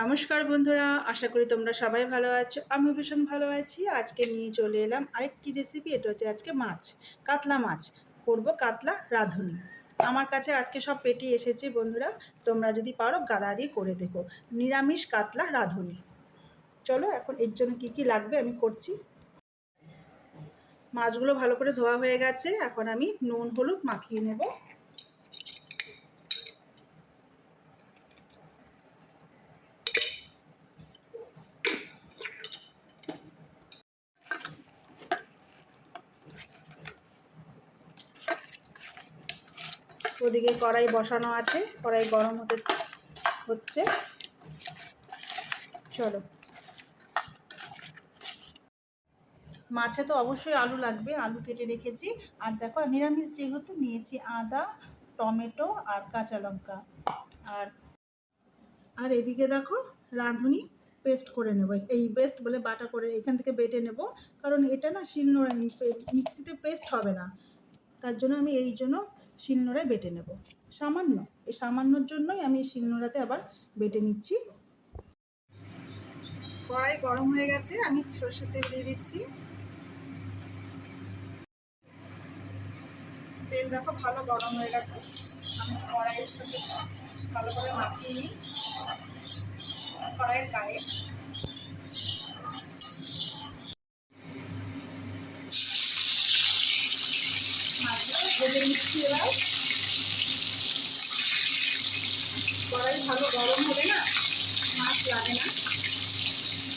নমস্কার বন্ধুরা, আশা করি তোমরা সবাই ভালো আছো। আমি ভীষণ ভালো আছি। আজকে নিয়ে চলে এলাম আরেকটি রেসিপি এটা হচ্ছে আজকে মাছ, কাতলা মাছ। করব কাতলা রাঁধুনি। আমার কাছে আজকে সব পেটি এসেছে বন্ধুরা, তোমরা যদি পারো গাদা দিয়ে করে দেখো। নিরামিষ কাতলা রাঁধুনি। চলো এখন এর জন্য কী কী লাগবে আমি করছি। মাছগুলো ভালো করে ধোয়া হয়ে গেছে, এখন আমি নুন, হলুদ মাখিয়ে নেব। ওদিকে কড়াই বসানো আছে, কড়াই গরম হতে হচ্ছে। চলো। মাছে তো অবশ্যই আলু লাগবে, আলু কেটে রেখেছি। আর দেখো নিরামিষ যেহেতু নিয়েছি আদা, টমেটো আর কাঁচা লঙ্কা। আর আর এদিকে দেখো, রাঁধুনি পেস্ট করে নেব। এই পেস্ট বলে বাটা করে এখান থেকে বেটে নেব। কারণ এটা না শিল মিক্সিতে পেস্ট হবে না। তার জন্য আমি এই জন্য শিলনোড়ায় বেটে নেব। সামান্য, এই সামান্যর জন্যই আমি এই শিলনোড়াতে আবার বেটে নিচ্ছি। কড়াই গরম হয়ে গেছে, আমি সর্ষের তেল দিয়ে দিচ্ছি। তেল দেখো ভালো গরম হয়ে গেছে, আমি কড়াইয়ের সাথে ভালো করে মাখিয়ে নিই। কড়াইয়ের গায়ে ভেজে নিচ্ছি এবার। কড়াই ভালো গরম হবে না? মাছ লাগে না।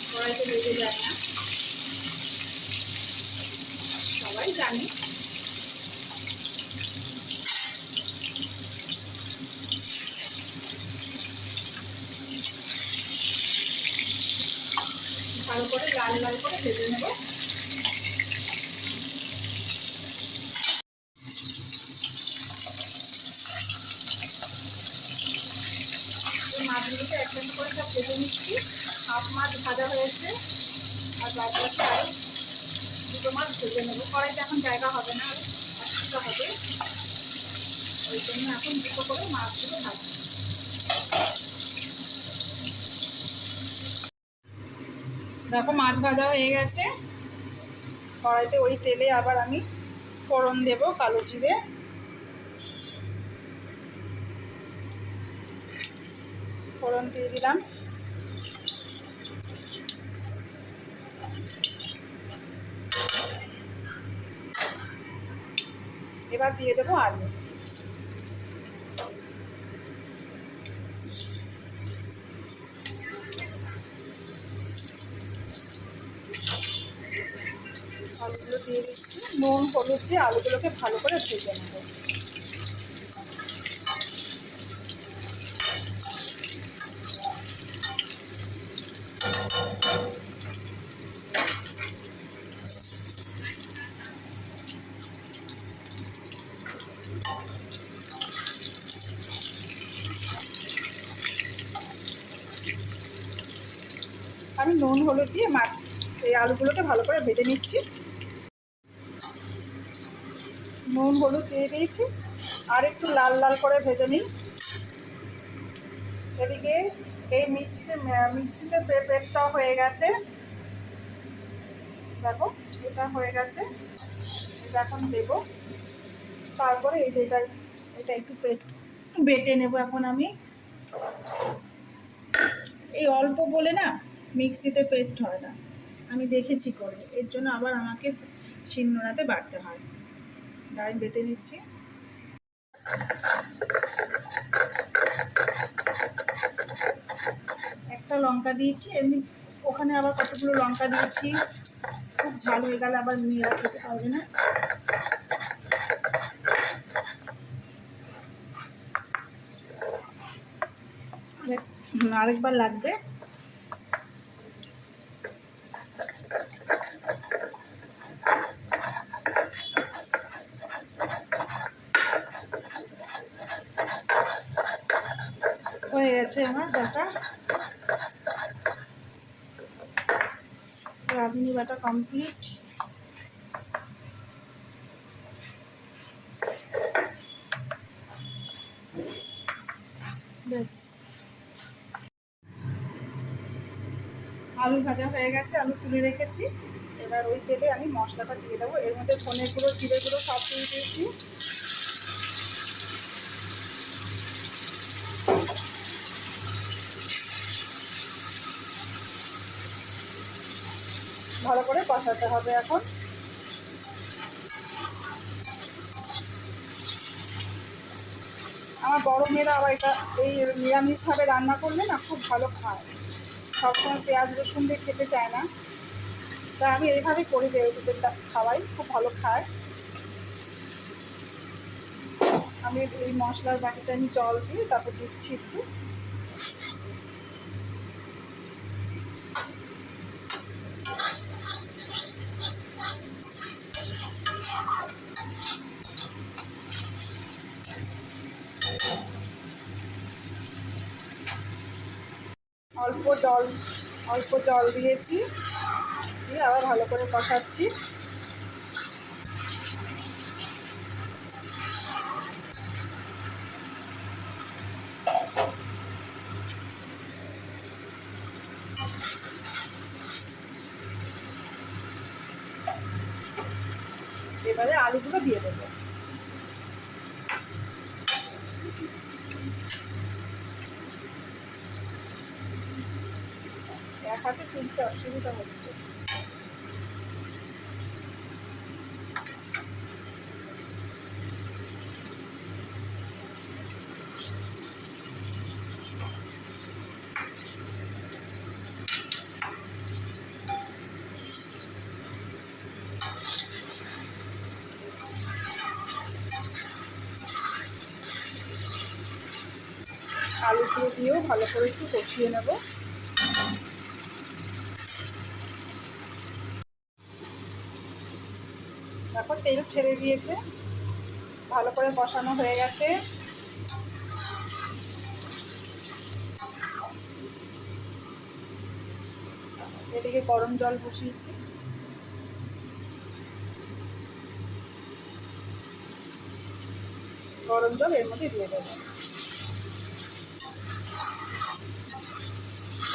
কড়াইতে লেগে যায় না। সবাই জানে। ভালো করে লাল লাল করে ভেজে নেব মাছগুলোকে একটা করে সব ভেজে নিচ্ছি। হাফ মাছ ভাজা হয়েছে। আর বাদবাকি আর দুটো মাছ ভেজে নেব। কড়াইতে এখন জায়গা হবে না অসুবিধা হবে। ওই জন্য এখন দুটো করে মাছগুলো ভাজছি। দেখো মাছ ভাজা হয়ে গেছে। কড়াইতে ওই তেলে আবার আমি ফোড়ন দেব কালো জিরে। ফোড়ন দিয়ে দিলাম। এবার দিয়ে দেবো আলু আলুগুলো দিয়ে দিচ্ছি। নুন, হলুদ দিয়ে আলুগুলোকে ভালো করে ভেজে নেব। আমি নুন, হলুদ দিয়ে মাছ এই আলুগুলোকে ভালো করে ভেজে নিচ্ছি। নুন, হলুদ দিয়ে দিয়েছি। আর একটু লাল লাল করে ভেজে নিই। এদিকে এই মিক্সি মিক্সিতে পেস্টটাও হয়ে গেছে। দেখো, এটা হয়ে গেছে। এটা এখন দেবো। তারপরে এই যেটা, এটা একটু পেস্ট বেটে নেব এখন আমি। এই অল্প বলে না মিক্সিতে পেস্ট হয় না। আমি দেখেছি করে। এর জন্য আবার আমাকে শিলনোড়াতে বাড়তে হয়। তাই বেটে নিচ্ছি। একটা লঙ্কা দিয়েছি। এমনি ওখানে আবার কতগুলো লঙ্কা দিয়েছি। খুব ঝাল হয়ে গেলে আবার মেয়েরা খেতে পারবে না। আরেকবার লাগবে হয়ে গেছে আমার বাটা। রাঁধুনি বাটা কমপ্লিট ব্যাস। ভাজা হয়ে গেছে, আলু তুলে রেখেছি। এবার ওই তেলে আমি মশলাটা দিয়ে দেবো। এর মধ্যে ধনের গুঁড়ো জিরে সব দিয়ে দিয়েছি। ভালো করে কষাতে হবে এখন। আমার বড় মেয়েরা আবার এটা এই নিরামিষভাবে রান্না করলে না খুব ভালো খায়। সবসময় পেঁয়াজ, রসুন দিয়ে খেতে চায় না। তা আমি এইভাবে করি যে ওদের খাওয়াই, খুব ভালো খায়। আমি এই মশলার বাটিতে আমি জল দিয়ে তারপর দিচ্ছি একটু। অল্প জল অল্প জল দিয়েছি। দিয়ে আবার ভালো করে কষাচ্ছি। এবারে আলুগুলো দিয়ে দেবো। হাতে তুলতে অসুবিধা হচ্ছে। আলুগুলো দিয়েও ভালো করে একটু কষিয়ে নেব। তারপর তেল ছেড়ে দিয়েছে। ভালো করে কষানো হয়ে গেছে। এদিকে গরম জল বসিয়েছি। গরম জল এর মধ্যে দিয়ে দেবো।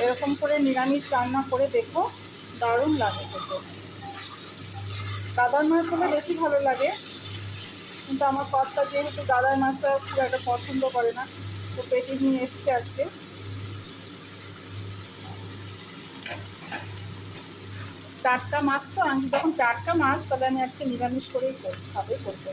এরকম করে নিরামিষ রান্না করে দেখো, দারুণ লাগে খেতে। দাদার মাছ হলে বেশি ভালো লাগে। কিন্তু আমার কর্তা যেহেতু দাদার মাছটা খুব একটা পছন্দ করে না, তো পেটি নিয়ে এসছে আজকে। টাটকা মাছ তো, আমি যখন টাটকা মাছ, তাহলে আমি আজকে নিরামিষ করেই খাবে করতে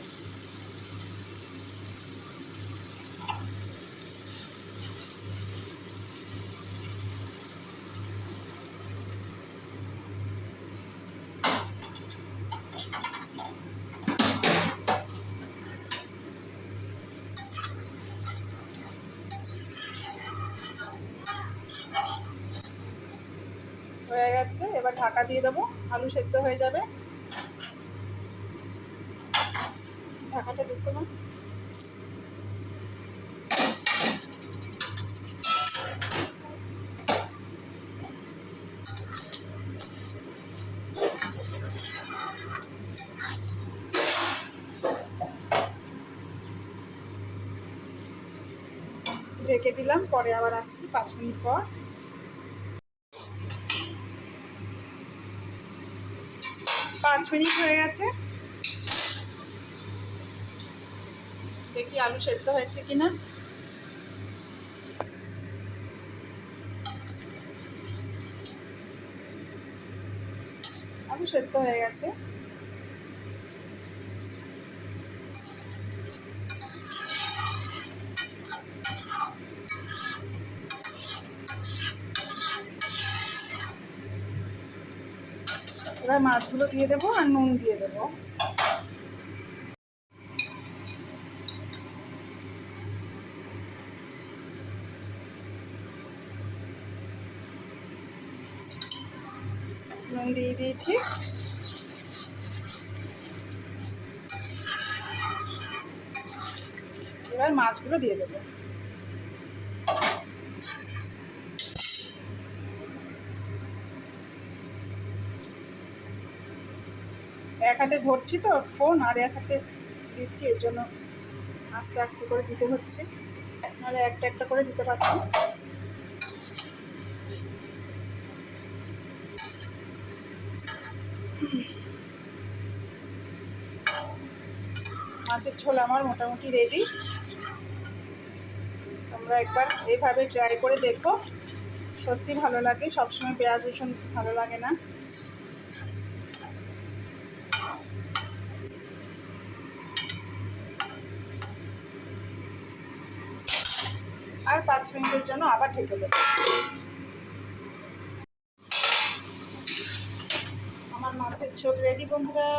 গেছে এবার ঢাকা দিয়ে দেবো। আলু সেদ্ধ হয়ে যাবে। ঢাকাটা দিতে না রেখে দিলাম, পরে আবার আসছি পাঁচ মিনিট পর। পাঁচ মিনিট হয়ে গেছে। দেখি আলু সেদ্ধ হয়েছে কিনা। আলু সেদ্ধ হয়ে গেছে। এবার মাছগুলো দিয়ে দেবো আর নুন দিয়ে দেবো। নুন দিয়ে দিয়েছি। এবার মাছগুলো দিয়ে দেবো। এক হাতে ধরছি তো ফোন, আর এক হাতে দিচ্ছি, এর জন্য আস্তে আস্তে করে দিতে হচ্ছে। নাহলে একটা একটা করে দিতে পারছি মাছের ঝোল আমার মোটামুটি রেডি তোমরা একবার এইভাবে ট্রাই করে দেখো। সত্যি ভালো লাগে, সবসময় পেঁয়াজ রসুন ভালো লাগে না। পাঁচ মিনিটের জন্য আবার ঢেকে দেবো। আমার মাছের ঝোল রেডি বন্ধুরা।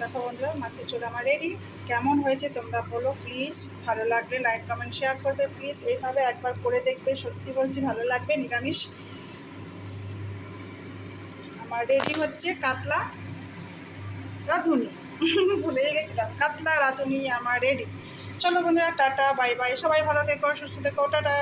দেখো বন্ধুরা, মাছের ঝোল আমার রেডি কেমন হয়েছে তোমরা বলো প্লিজ ভালো লাগলে লাইক কমেন্ট শেয়ার করবে প্লিজ এইভাবে একবার করে দেখবে, সত্যি বলছি ভালো লাগবে, নিরামিষ। আমার রেডি হচ্ছে কাতলা রাঁধুনি। ভুলে গেছিলাম, কাতলা রাঁধুনি আমার রেডি চলো বন্ধুরা, টাটা বাই বাই সবাই ভালো দেখো সুস্থ থেকো, টাটা।